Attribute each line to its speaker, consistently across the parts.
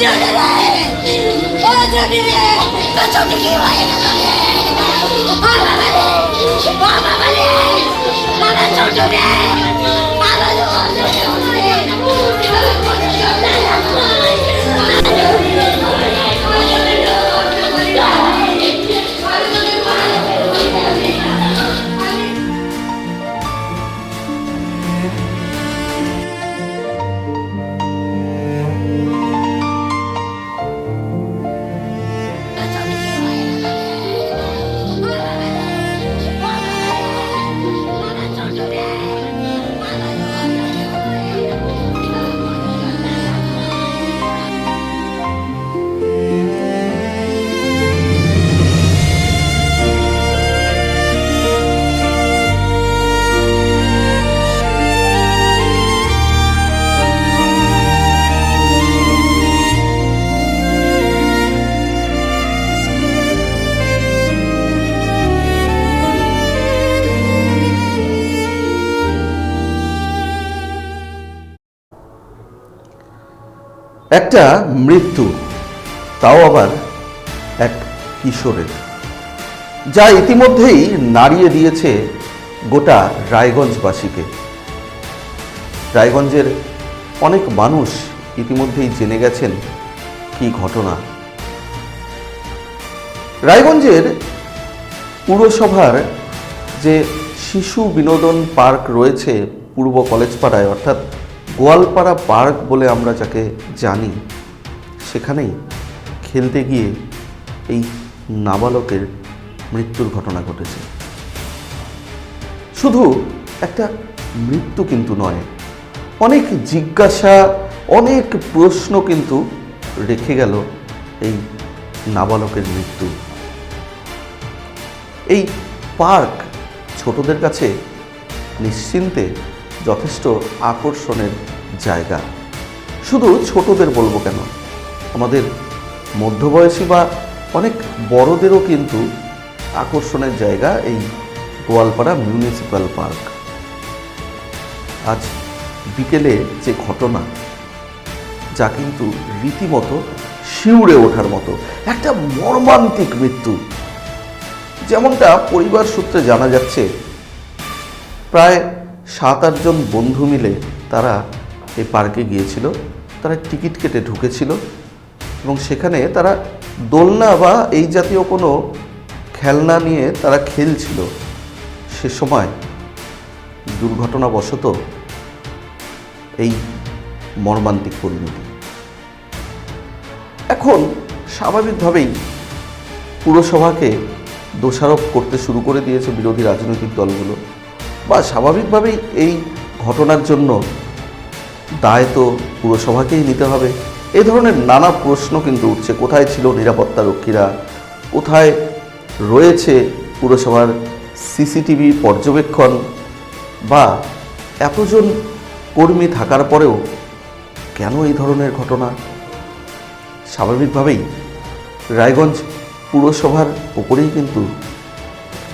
Speaker 1: Yeah.
Speaker 2: একটা মৃত্যু, তাও আবার এক কিশোরের। যা ইতিমধ্যেই নাড়িয়ে দিয়েছে গোটা রায়গঞ্জবাসীকে। রায়গঞ্জের অনেক মানুষ ইতিমধ্যেই জেনে গেছেন কি ঘটনা। রায়গঞ্জের পুরসভার যে শিশু বিনোদন পার্ক রয়েছে পূর্ব কলেজ পাড়ায় অর্থাৎ গোয়ালপাড়া পার্ক বলে আমরা যাকে জানি, সেখানেই খেলতে গিয়ে এই নাবালকের মৃত্যুর ঘটনা ঘটেছে। শুধু একটা মৃত্যু কিন্তু নয়, অনেক জিজ্ঞাসা, অনেক প্রশ্ন কিন্তু রেখে গেল এই নাবালকের মৃত্যু। এই পার্ক ছোটদের কাছে নিশ্চিন্তে যথেষ্ট আকর্ষণের জায়গা। শুধু ছোটদের বলব কেন, আমাদের মধ্যবয়সী বা অনেক বড়দেরও কিন্তু আকর্ষণের জায়গা এই গোয়ালপাড়া মিউনিসিপ্যাল পার্ক। আজ বিকেলে যে ঘটনা, যা কিন্তু রীতিমতো শিউড়ে ওঠার মতো, একটা মর্মান্তিক মৃত্যু। যেমনটা পরিবার সূত্রে জানা যাচ্ছে, প্রায় সাত আটজন বন্ধু মিলে তারা এই পার্কে গিয়েছিল, তারা টিকিট কেটে ঢুকেছিল এবং সেখানে তারা দোলনা বা এই জাতীয় কোনো খেলনা নিয়ে তারা খেলছিল। সে সময় দুর্ঘটনাবশত এই মর্মান্তিক পরিণতি। এখন স্বাভাবিকভাবেই পুরসভাকে দোষারোপ করতে শুরু করে দিয়েছে বিরোধী রাজনৈতিক দলগুলো। বা স্বাভাবিকভাবেই এই ঘটনার জন্য দায় তো পুরসভাকেই নিতে হবে। এ ধরনের নানা প্রশ্ন কিন্তু উঠছে। কোথায় ছিল নিরাপত্তা রক্ষীরা? কোথায় রয়েছে পুরসভার সিসিটিভি পর্যবেক্ষণ? বা এতজন কর্মী থাকার পরেও কেন এই ধরনের ঘটনা? স্বাভাবিকভাবেই রায়গঞ্জ পুরসভার উপরেই কিন্তু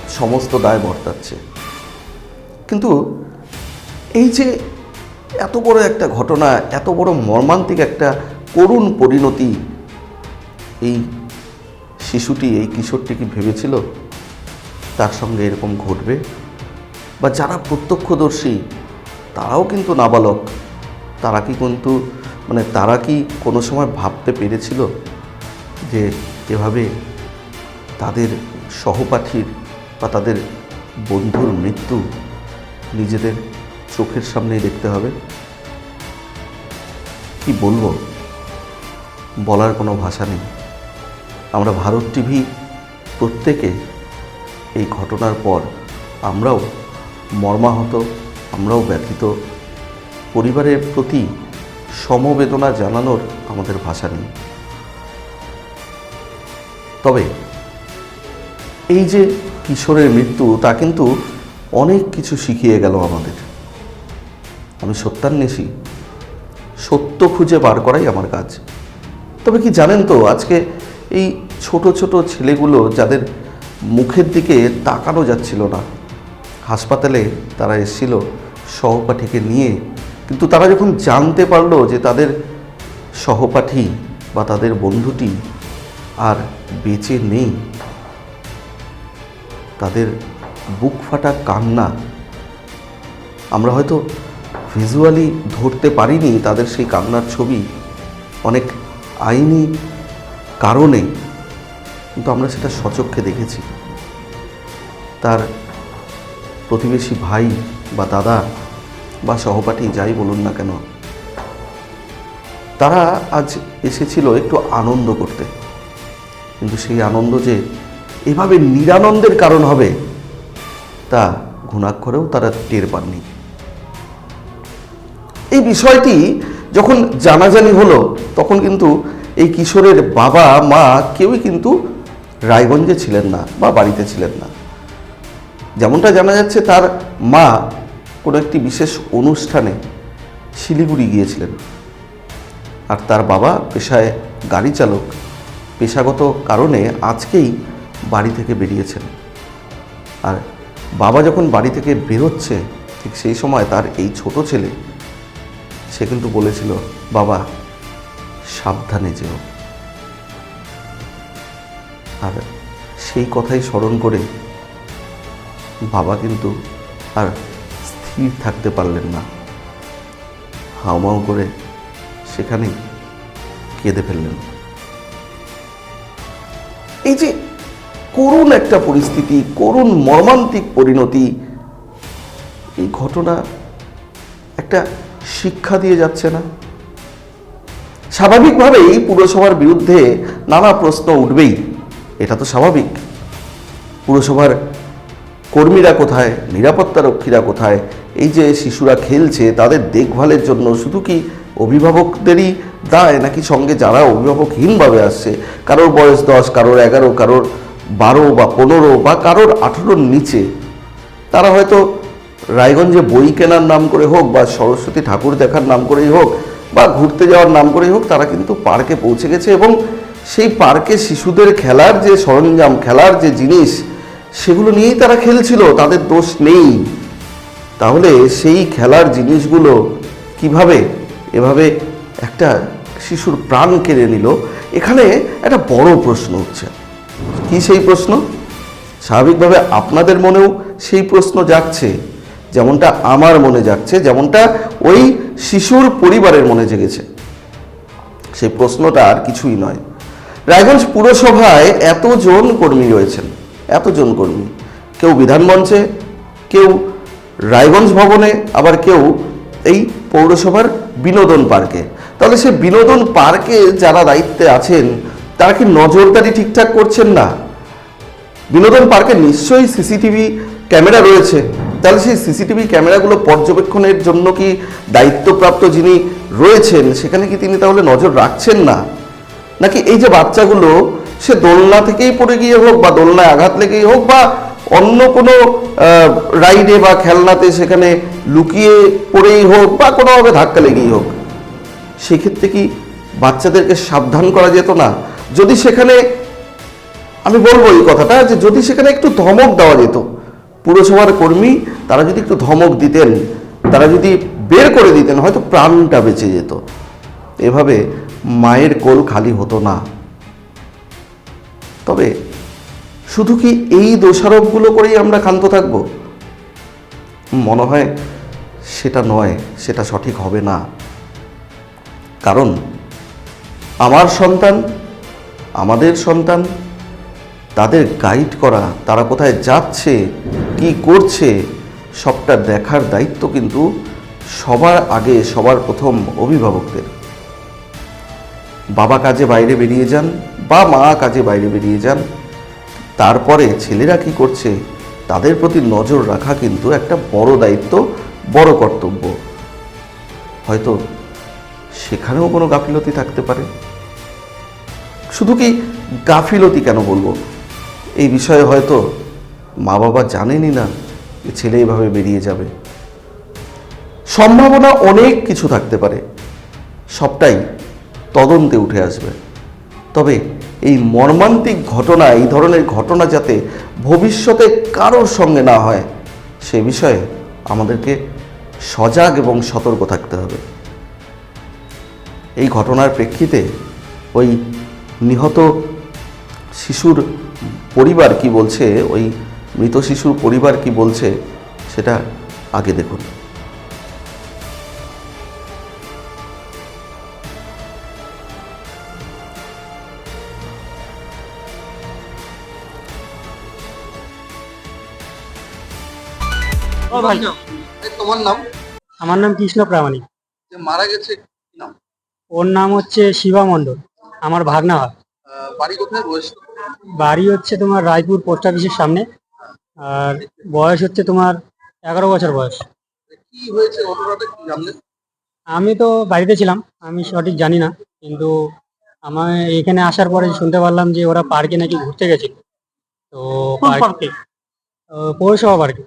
Speaker 2: সমস্ত দায় বর্তাচ্ছে। কিন্তু এই যে এত বড় একটা ঘটনা, এত বড় মর্মান্তিক একটা করুণ পরিণতি এই শিশুটি, এই কিশোরটি কি ভেবেছিল? তার সঙ্গে এরকম ঘটবে? বা যারা প্রত্যক্ষদর্শী, তারাও কিন্তু নাবালক। তারা কি কিন্তু মানে তারা কি কোনো সময় ভাবতে পেরেছিল যে এভাবে তাদের সহপাঠীর বা তাদের বন্ধুর মৃত্যু নিজেদের চোখের সামনেই দেখতে হবে। কি বলব? বলার কোনো ভাষা নেই। আমরা ভারত টিভি প্রত্যেকে এই ঘটনার পর আমরাও মর্মাহত, আমরাও ব্যথিত। পরিবারের প্রতি সমবেদনা জানানোর আমাদের ভাষা নেই। তবে এই যে কিশোরের মৃত্যু, তা কিন্তু অনেক কিছু শিখিয়ে গেল আমাদের। আমি সত্যান্বেষী। সত্য খুঁজে বার করাই আমার কাজ। তবে কি জানেন তো, আজকে এই ছোট ছোট ছেলেগুলো যাদের মুখের দিকে তাকানো যাচ্ছিল না, হাসপাতালে তারা এসেছিল সহপাঠীকে নিয়ে, কিন্তু তারা যখন জানতে পারল যে তাদের সহপাঠী বা তাদের বন্ধুটি আর বেঁচে নেই, তাদের বুক ফাটা কান্না। আমরা হয়তো ভিজুয়ালি ধরতে পারিনি তাদের সেই কান্নার ছবি। অনেক আইনি কারণে কিন্তু আমরা সেটা সচক্ষে দেখেছি। তার প্রতিবেশী ভাই বা দাদা বা সহপাঠী যাই বলুন না কেন, তারা আজ এসেছিল একটু আনন্দ করতে। কিন্তু সেই আনন্দ যে এভাবে নিরানন্দের কারণ হবে তা ঘুণাক্ষরেও তারা টের পাননি। এই বিষয়টি যখন জানাজানি হলো, তখন কিন্তু এই কিশোরের বাবা, মা কেউই কিন্তু রায়গঞ্জে ছিলেন না বা বাড়িতে ছিলেন না। যেমনটা জানা যাচ্ছে, তার মা কোনো একটি বিশেষ অনুষ্ঠানে শিলিগুড়ি গিয়েছিলেন। আর তার বাবা পেশায় গাড়ি চালক। পেশাগত কারণে আজকেই বাড়ি থেকে বেরিয়েছেন। আর বাবা যখন বাড়ি থেকে বেরোচ্ছে, ঠিক সেই সময় তার এই ছোট ছেলে, সে কিন্তু বলেছিল, বাবা, সাবধানে যেও। আর সেই কথাই স্মরণ করে বাবা কিন্তু আর স্থির থাকতে পারলেন না। হাউমাউ করে সেখানেই কেঁদে ফেললেন। এই যে করুণ একটা পরিস্থিতি, করুণ মর্মান্তিক পরিণতি। এই ঘটনা একটা শিক্ষা দিয়ে যাচ্ছে না। স্বাভাবিকভাবেই পুরসভার বিরুদ্ধে নানা প্রশ্ন উঠবেই, এটা তো স্বাভাবিক। পুরসভার কর্মীরা কোথায়, নিরাপত্তা রক্ষীরা কোথায়, এই যে শিশুরা খেলছে, তাদের দেখভালের জন্য শুধু কি অভিভাবকদেরই দায়, নাকি সঙ্গে যারা অভিভাবকহীনভাবে আসছে, কারোর বয়স দশ, কারোর এগারো, কারোর বারো বা পনেরো বা কারোর আঠেরোর নিচে, তারা হয়তো রায়গঞ্জে বই কেনার নাম করে হোক বা সরস্বতী ঠাকুর দেখার নাম করেই হোক বা ঘুরতে যাওয়ার নাম করেই হোক, তারা কিন্তু পার্কে পৌঁছে গেছে এবং সেই পার্কে শিশুদের খেলার যে সরঞ্জাম, খেলার যে জিনিস, সেগুলো নিয়েই তারা খেলছিল, তাদের দোষ নেই। তাহলে সেই খেলার জিনিসগুলো কীভাবে, এভাবে একটা শিশুর প্রাণ কেড়ে নিল? এখানে একটা বড় প্রশ্ন উঠছে। কি সেই প্রশ্ন? স্বাভাবিকভাবে আপনাদের মনেও সেই প্রশ্ন জাগছে, যেমনটা আমার মনে জাগছে, যেমনটা ওই শিশুর পরিবারের মনে জেগেছে। সেই প্রশ্নটা আর কিছুই নয়। রায়গঞ্জ পুরসভায় এতজন কর্মী রয়েছেন, এতজন কর্মী। কেউ বিধানমঞ্চে কেউ রায়গঞ্জ ভবনে, আবার কেউ এই পৌরসভার বিনোদন পার্কে। তাহলে সে বিনোদন পার্কে যারা দায়িত্বে আছেন তারা কি নজরদারি ঠিকঠাক করছেন না? বিনোদন পার্কে নিশ্চয়ই সিসিটিভি ক্যামেরা রয়েছে। তাহলে সেই সিসিটিভি ক্যামেরাগুলো পর্যবেক্ষণের জন্য কি দায়িত্বপ্রাপ্ত যিনি রয়েছেন, সেখানে কি তিনি তাহলে নজর রাখছেন না? নাকি এই যে বাচ্চাগুলো, সে দোলনা থেকেই পড়ে গিয়ে হোক বা দোলনায় আঘাত লেগেই হোক বা অন্য কোনো রাইডে বা খেলনাতে সেখানে লুকিয়ে পড়েই হোক বা কোনোভাবে ধাক্কা লেগেই হোক, সেক্ষেত্রে কি বাচ্চাদেরকে সাবধান করা যেত না? যদি সেখানে, আমি বলব এই কথাটা যে যদি সেখানে একটু ধমক দেওয়া যেত, পুরসভার কর্মী তারা যদি একটু ধমক দিতেন, তারা যদি বের করে দিতেন, হয়তো প্রাণটা বেঁচে যেত। এভাবে মায়ের কোল খালি হতো না। তবে শুধু কি এই দোষারোপগুলো করেই আমরা ক্ষান্ত থাকব? মনে হয় সেটা নয়, সেটা সঠিক হবে না। কারণ আমার সন্তান আমাদের সন্তান? তাদের গাইড করা, তারা কোথায় যাচ্ছে, কি করছে, সবটা দেখার দায়িত্ব কিন্তু সবার আগে সবার প্রথম অভিভাবকদের। বাবা কাজে বাইরে বেরিয়ে যান বা মা কাজে বাইরে বেরিয়ে যান। তারপরে ছেলেরা কি করছে, তাদের প্রতি নজর রাখা কিন্তু একটা বড় দায়িত্ব, বড় কর্তব্য। হয়তো সেখানেও কোনো গাফিলতি থাকতে পারে। শুধু কি গাফিলতি কেন বলব? এই বিষয়ে হয়তো মা বাবা জানেনই না যে ছেলে এভাবে বেরিয়ে যাবে। সম্ভাবনা অনেক কিছু থাকতে পারে। সবটাই তদন্তে উঠে আসবে। তবে এই মর্মান্তিক ঘটনা, এই ধরনের ঘটনা যাতে ভবিষ্যতে কারোর সঙ্গে না হয়, সে বিষয়ে আমাদেরকে সজাগ এবং সতর্ক থাকতে হবে। এই ঘটনার প্রেক্ষিতে ওই নিহত শিশুর পরিবার কি বলছে? ওই মৃত শিশুর পরিবার কি বলছে? সেটা আগে দেখুন।
Speaker 3: ও ভাই।
Speaker 4: তোমার নাম?
Speaker 3: আমার নাম কৃষ্ণ প্রামাণিক।
Speaker 4: মারা গেছে নাম?
Speaker 3: ওর নাম হচ্ছে শিবা মণ্ডল। আমার ভাগনা হয়।
Speaker 4: বাড়ি কোথায় বয়স?
Speaker 3: বাড়ি হচ্ছে তোমার রায়পুর পোস্ট অফিসের সামনে। আর বয়স হচ্ছে তোমার এগারো বছর বয়স।
Speaker 4: কি হয়েছে? ঘটনাটা কি জানলেন
Speaker 3: আমি তো বাড়িতে ছিলাম আমি সঠিক জানি না। কিন্তু আমার এখানে আসার পরে শুনতে পারলাম যে ওরা পার্কে নাকি ঘুরতে গেছিল। তো পার্কে? পৌরসভা পার্কে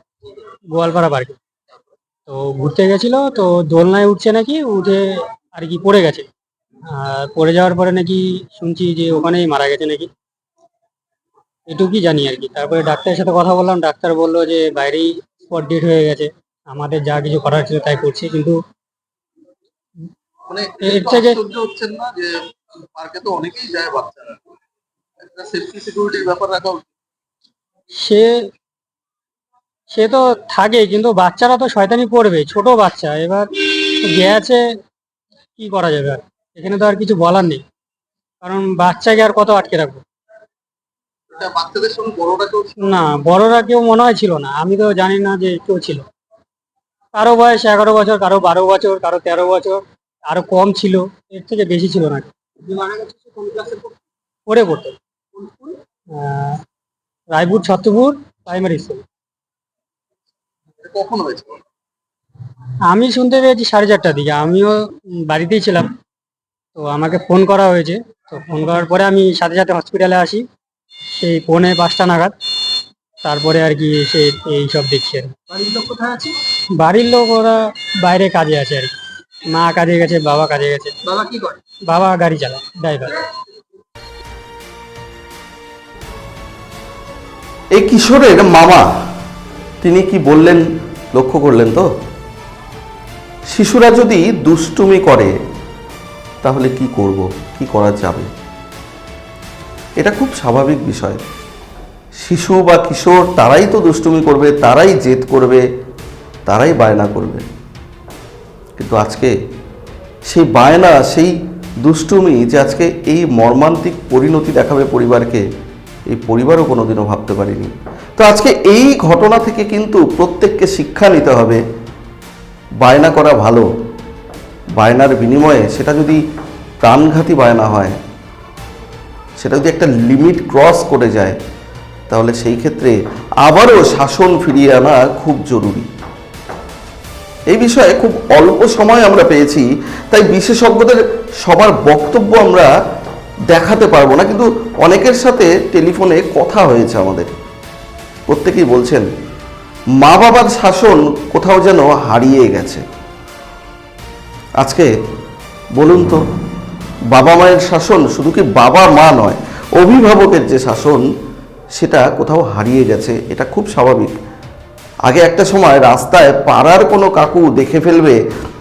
Speaker 3: গোয়ালপাড়া পার্কে। তো ঘুরতে গেছিল তো দোলনায় উঠছে নাকি উঠে আর কি পড়ে গেছে। আর পড়ে যাওয়ার পরে নাকি শুনছি যে ওখানেই মারা গেছে নাকি? এটুকুই জানি আর কি। তারপরে ডাক্তারের সাথে কথা বললাম ডাক্তার বলল যে বাইরেই স্পট ডেট হয়ে গেছে আমাদের যা কিছু করার ছিল তাই করছি কিন্তু
Speaker 4: মানে
Speaker 3: এর থেকে-
Speaker 4: হচ্ছেন না যে পার্কে তো অনেকেই যায় বাচ্চারা। একটা সেফটি সিকিউরিটির ব্যাপার রাখা
Speaker 3: সে সে তো থাকে কিন্তু বাচ্চারা তো শয়তানি করবে ছোট বাচ্চা এবার গেছে কি করা যাবে আর? এখানে তো আর কিছু বলার নেই। কারণ বাচ্চাকে আর কত আটকে রাখব?
Speaker 4: বাচ্চাদের সঙ্গে বড়রা কেউ
Speaker 3: না বড়রা কেউ মনে হয় ছিল না। আমি তো জানি না যে কেউ ছিল। কারও বয়স এগারো বছর কারও বারো বছর কারও তেরো বছর আরও কম ছিল। এর থেকে বেশি ছিল না। পড়ে পড়তো। রায়পুর ছত্রপুর প্রাইমারি স্কুল
Speaker 4: কখন হয়েছে?
Speaker 3: আমি শুনতে পেয়েছি সাড়ে চারটার দিকে। আমিও বাড়িতেই ছিলাম। তো আমাকে ফোন করা হয়েছে। তো ফোন করার পরে আমি সাথে সাথে হসপিটালে আসি। সেই পৌনে পাঁচটা নাগাদ। তারপরে আর কি সে এই সব দেখছি আর কি।
Speaker 4: বাড়ির লোক কোথায় আছে?
Speaker 3: বাড়ির লোক ওরা বাইরে কাজে আছে আর কি। মা কাজে গেছে বাবা কাজে গেছে।
Speaker 4: বাবা কি করে?
Speaker 3: বাবা গাড়ি চালায় ড্রাইভার
Speaker 2: এই কিশোরের মামা তিনি কি বললেন লক্ষ্য করলেন তো? শিশুরা যদি দুষ্টুমি করে তাহলে কি করব? কি করা যাবে? এটা খুব স্বাভাবিক বিষয়। শিশু বা কিশোর তারাই তো দুষ্টুমি করবে, তারাই জেদ করবে, তারাই বায়না করবে। কিন্তু আজকে সেই বায়না, সেই দুষ্টুমি যে আজকে এই মর্মান্তিক পরিণতি দেখাবে পরিবারকে, এই পরিবারও কোনোদিনও ভাবতে পারিনি। তো আজকে এই ঘটনা থেকে কিন্তু প্রত্যেককে শিক্ষা নিতে হবে, বায়না করা ভালো, বায়নার বিনিময়ে সেটা যদি প্রাণঘাতী বায়না হয়, সেটা যদি একটা লিমিট ক্রস করে যায়, তাহলে সেই ক্ষেত্রে আবারও শাসন ফিরিয়ে আনা খুব জরুরি। এই বিষয়ে খুব অল্প সময় আমরা পেয়েছি, তাই বিশেষজ্ঞদের সবার বক্তব্য আমরা দেখাতে পারব না, কিন্তু অনেকের সাথে টেলিফোনে কথা হয়েছে আমাদের। প্রত্যেকেই বলছেন, মা বাবার শাসন কোথাও যেন হারিয়ে গেছে। আজকে বলুন তো বাবা মায়ের শাসন শুধু কি বাবা মা নয়, অভিভাবকের যে শাসন, সেটা কোথাও হারিয়ে গেছে, এটা খুব স্বাভাবিক। আগে একটা সময় রাস্তায় পাড়ার কোনো কাকু দেখে ফেলবে,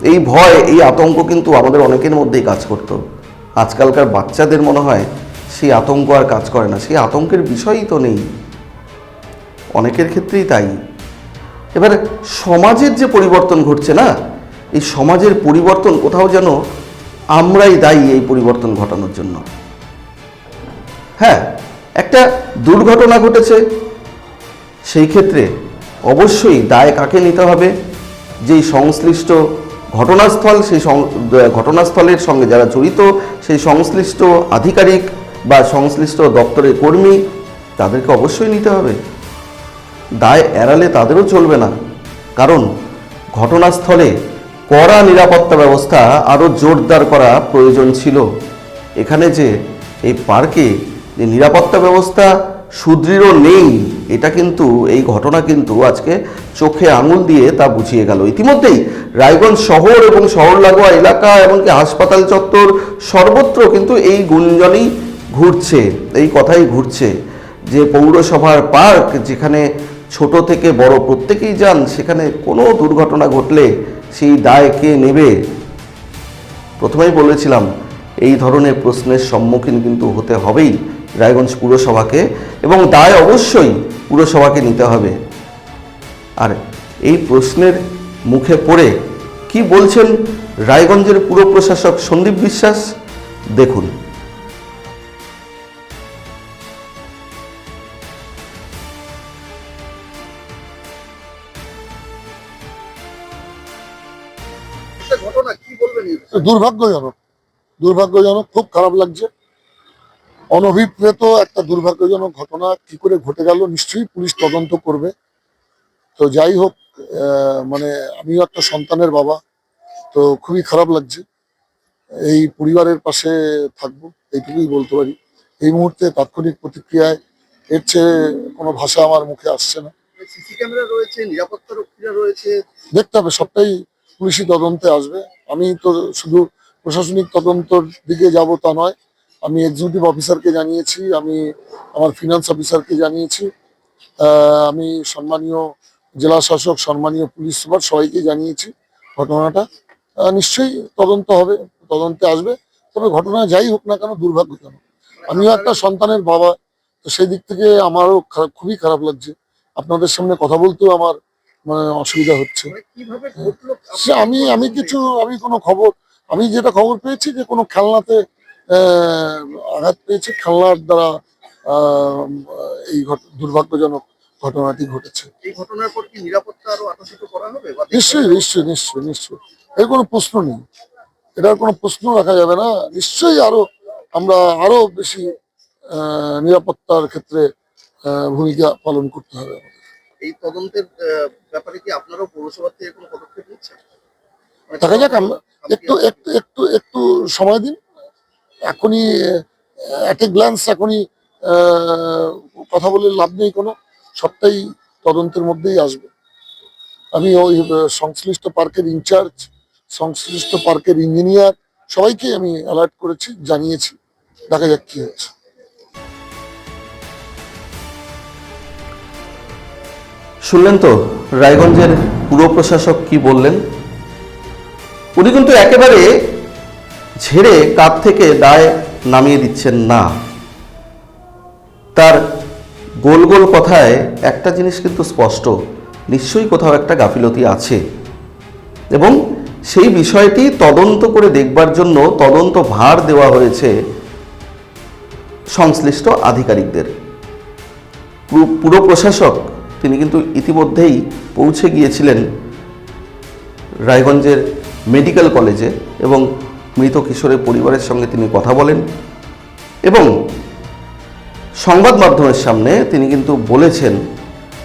Speaker 2: এই ভয়, এই আতঙ্ক কিন্তু আমাদের অনেকের মধ্যেই কাজ করত। আজকালকার বাচ্চাদের মনে হয় সেই আতঙ্ক আর কাজ করে না, সেই আতঙ্কের বিষয়ই তো নেই। অনেকের ক্ষেত্রেই তাই। এবার সমাজের যে পরিবর্তন ঘটছে না, এই সমাজের পরিবর্তন কোথাও যেন আমরাই দায়ী এই পরিবর্তন ঘটানোর জন্য। হ্যাঁ একটা দুর্ঘটনা ঘটেছে, সেই ক্ষেত্রে অবশ্যই দায় কাকে নিতে হবে? যেই সংশ্লিষ্ট ঘটনাস্থল, সেই ঘটনাস্থলের সঙ্গে যারা জড়িত, সেই সংশ্লিষ্ট আধিকারিক বা সংশ্লিষ্ট দপ্তরের কর্মী, তাদেরকে অবশ্যই নিতে হবে। দায় এড়ালে তাদেরও চলবে না। কারণ ঘটনাস্থলে কড়া নিরাপত্তা ব্যবস্থা আরও জোরদার করা প্রয়োজন ছিল। এখানে যে এই পার্কে যে নিরাপত্তা ব্যবস্থা সুদৃঢ় নেই, এটা কিন্তু, এই ঘটনা কিন্তু আজকে চোখে আঙুল দিয়ে তা বুঝিয়ে গেল। ইতিমধ্যেই রায়গঞ্জ শহর এবং শহর লাগোয়া এলাকা এমনকি হাসপাতাল চত্বর সর্বত্র কিন্তু এই গুঞ্জনই ঘুরছে, এই কথাই ঘুরছে যে পৌরসভার পার্ক যেখানে ছোট থেকে বড় প্রত্যেকেই যান, সেখানে কোনো দুর্ঘটনা ঘটলে সেই দায় কে নেবে? প্রথমেই বলেছিলাম, এই ধরনের প্রশ্নের সম্মুখীন কিন্তু হতে হবেই রায়গঞ্জ পুরসভাকে এবং দায় অবশ্যই পুরসভাকে নিতে হবে। আর এই প্রশ্নের মুখে পড়ে কি বলছেন রায়গঞ্জের পুর প্রশাসক সন্দীপ বিশ্বাস? দেখুন।
Speaker 4: ঘটনা কি বলবেন
Speaker 5: দুর্ভাগ্যজনক। দুর্ভাগ্যজনক খুব খারাপ লাগছে। অনভিপ্রেত একটা দুর্ভাগ্যজনক ঘটনা কি করে ঘটে গেল নিশ্চয়ই পুলিশ তদন্ত করবে। তো যাই হোক মানে আমিও একটা সন্তানের বাবা তো খুবই খারাপ লাগছে। এই পরিবারের পাশে থাকব এইটুকুই বলতে পারি। এই মুহূর্তে তাৎক্ষণিক প্রতিক্রিয়ায় এর চেয়ে কোনো ভাষা আমার মুখে আসছে না।
Speaker 4: সিসি ক্যামেরা রয়েছে নিরাপত্তা রক্ষীরা রয়েছে।
Speaker 5: দেখতে হবে সবটাই পুলিশি তদন্তে আসবে। আমি তো শুধু প্রশাসনিক তদন্তর দিকে যাব তা নয়, আমি এক্সিকিউটিভ অফিসারকে জানিয়েছি, আমি আমার ফিনান্স অফিসারকে জানিয়েছি আমি সম্মানীয় জেলা শাসক, সম্মানীয় পুলিশ সুপার সবাইকে জানিয়েছি ঘটনাটা। নিশ্চয়ই তদন্ত হবে, তদন্তে আসবে, তবে ঘটনা যাই হোক না কেন, দুর্ভাগ্যজনক। আমিও একটা সন্তানের বাবা, তো সেই দিক থেকে আমারও খুবই খারাপ লাগছে। আপনাদের সামনে কথা বলতেও আমার মানে অসুবিধা হচ্ছে।
Speaker 4: মানে
Speaker 5: সে আমি আমি কিছু আমি কোনো খবর আমি যেটা খবর পেয়েছি যে কোনো খেলনাতে আঘাত পেয়েছে খেলনার দ্বারা এই দুর্ভাগ্যজনক ঘটনাটি ঘটেছে।
Speaker 4: এই ঘটনার পর কি নিরাপত্তা আরও আতঙ্কিত করা হবে
Speaker 5: নিশ্চয়ই নিশ্চয়ই নিশ্চয়ই নিশ্চয়ই। এর কোনো প্রশ্ন নেই। এটার কোনো প্রশ্ন রাখা যাবে না। নিশ্চয়ই আরও আমরা আরও বেশি আহ, নিরাপত্তার ক্ষেত্রে আহ, ভূমিকা পালন করতে হবে।
Speaker 4: এই তদন্তের ব্যাপারে কি আপনারাও পৌরসভা থেকে কোনো পদক্ষেপ নিচ্ছেন? মানে
Speaker 5: দেখা যাক একটু একটু একটু একটু সময় দিন। এখনই অ্যাট এ গ্ল্যান্স এখনই কথা বলে লাভ নেই কোনো। সবটাই তদন্তের মধ্যেই আসবে। আমি ওই সংশ্লিষ্ট পার্কের ইনচার্জ সংশ্লিষ্ট পার্কের ইঞ্জিনিয়ার সবাইকে আমি অ্যালার্ট করেছি জানিয়েছি। দেখা যাক কি হচ্ছে।
Speaker 2: শুনলেন তো? রায়গঞ্জের পুর প্রশাসক কি বললেন? উনি কিন্তু একেবারে ঝেড়ে কাঁধ থেকে দায় নামিয়ে দিচ্ছেন না। তার গোল গোল কথায় একটা জিনিস কিন্তু স্পষ্ট, নিশ্চয়ই কোথাও একটা গাফিলতি আছে। এবং সেই বিষয়টি তদন্ত করে দেখবার জন্য তদন্ত ভার দেওয়া হয়েছে সংশ্লিষ্ট আধিকারিকদের। পুরো প্রশাসক তিনি কিন্তু ইতিমধ্যেই পৌঁছে গিয়েছিলেন রায়গঞ্জের মেডিকেল কলেজে এবং মৃত কিশোরের পরিবারের সঙ্গে তিনি কথা বলেন এবং সংবাদ মাধ্যমের সামনে তিনি কিন্তু বলেছেন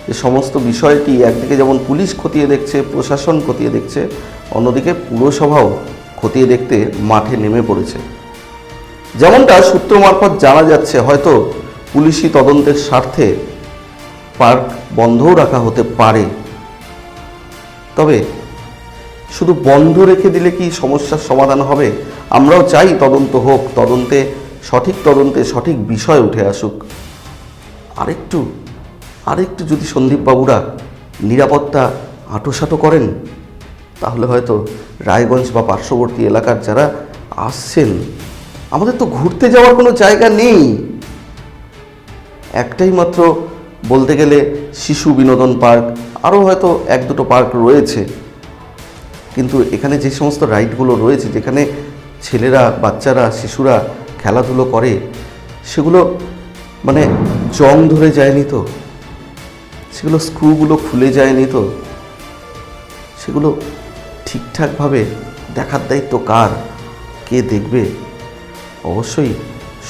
Speaker 2: যে সমস্ত বিষয়টি একদিকে যেমন পুলিশ খতিয়ে দেখছে, প্রশাসন খতিয়ে দেখছে, অন্যদিকে পুরসভাও খতিয়ে দেখতে মাঠে নেমে পড়েছে। যেমনটা সূত্র মারফত জানা যাচ্ছে, হয়তো পুলিশি তদন্তের স্বার্থে পার্ক বন্ধও রাখা হতে পারে। তবে শুধু বন্ধ রেখে দিলে কি সমস্যার সমাধান হবে? আমরাও চাই তদন্ত হোক, তদন্তে সঠিক তদন্তে সঠিক বিষয় উঠে আসুক। আরেকটু আরেকটু যদি সন্দীপবাবুরা নিরাপত্তা আঁটোসাঁটো করেন, তাহলে হয়তো রায়গঞ্জ বা পার্শ্ববর্তী এলাকার যারা আসছেন, আমাদের তো ঘুরতে যাওয়ার কোনো জায়গা নেই। একটাই মাত্র বলতে গেলে শিশু বিনোদন পার্ক, আরও হয়তো এক দুটো পার্ক রয়েছে। কিন্তু এখানে যে সমস্ত রাইডগুলো রয়েছে, যেখানে ছেলেরা, বাচ্চারা, শিশুরা খেলাধুলো করে, সেগুলো মানে জং ধরে যায়নি তো? সেগুলো স্ক্রুগুলো খুলে যায়নি তো? সেগুলো ঠিকঠাকভাবে দেখার দায়িত্ব কার? কে দেখবে? অবশ্যই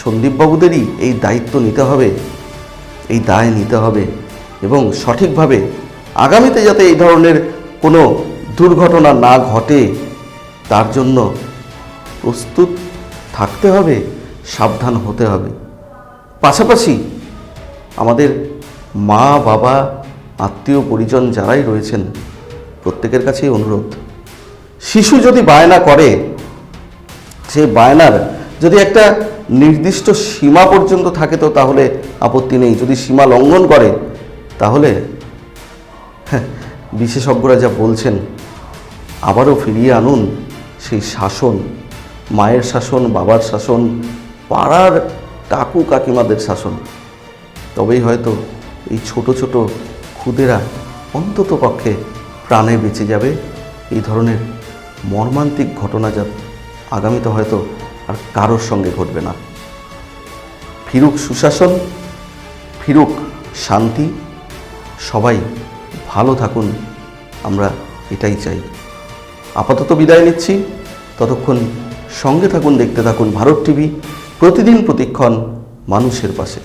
Speaker 2: সন্দীপবাবুদেরই এই দায়িত্ব নিতে হবে। এই দায় নিতে হবে এবং সঠিকভাবে আগামীতে যাতে এই ধরনের কোনো দুর্ঘটনা না ঘটে, তার জন্য প্রস্তুত থাকতে হবে, সাবধান হতে হবে। পাশাপাশি আমাদের মা, বাবা, আত্মীয়, পরিজন যারাই রয়েছেন, প্রত্যেকের কাছেই অনুরোধ। শিশু যদি বায়না করে সেই বায়নার যদি একটা নির্দিষ্ট সীমা পর্যন্ত থাকে তো তাহলে আপত্তি নেই। যদি সীমা লঙ্ঘন করে তাহলে হ্যাঁ, বিশেষজ্ঞরা যা বলছেন আবারও ফিরিয়ে আনুন সেই শাসন মায়ের শাসন বাবার শাসন পাড়ার কাকু কাকিমাদের শাসন। তবেই হয়তো এই ছোট ছোট খুদেরা অন্তত পক্ষে প্রাণে বেঁচে যাবে। এই ধরনের মর্মান্তিক ঘটনা যা আগামীতে হয়তো আর কারোর সঙ্গে ঘটবে না। ফিরুক সুশাসন, ফিরুক শান্তি, সবাই ভালো থাকুন, আমরা এটাই চাই। আপাতত বিদায় নিচ্ছি। ততক্ষণ সঙ্গে থাকুন, দেখতে থাকুন ভারত টিভি, প্রতিদিন প্রতিক্ষণ মানুষের পাশে।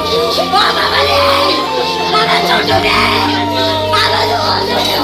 Speaker 1: ও জুড়ি রে ও জুড়ি রে পেছনে কি হয়ে গেল রে ও বাবা রে ও